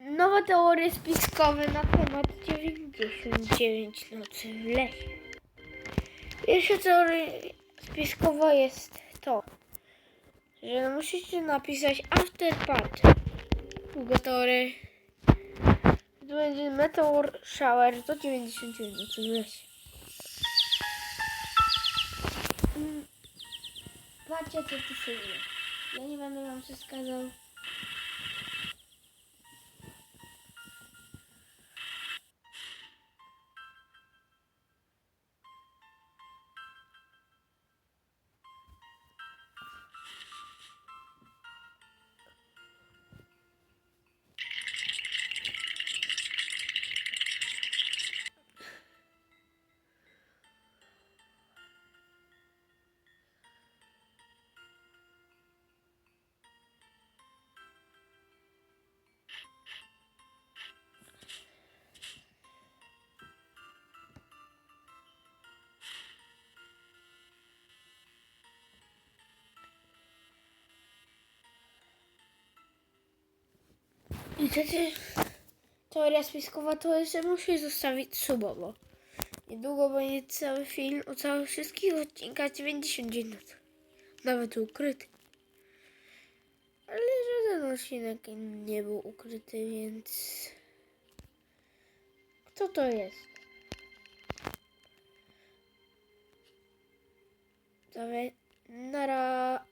Nowe teorie spiskowe na temat 99 nocy w lesie. Pierwsza teoria spiskowa jest to, że musicie napisać afterpad. Druga teoria to będzie meteor shower do 99 nocy w lesie. Mm, Patrzcie co tu się dzieje. Ja nie będę wam przeszkadzał. Trzecia teoria spiskowa to jest, że musisz zostawić subowo. Niedługo będzie cały film o całych wszystkich odcinkach 99 minut. Nawet ukryty. Ale żaden odcinek nie był ukryty, więc... Kto to jest? Dawaj, nara...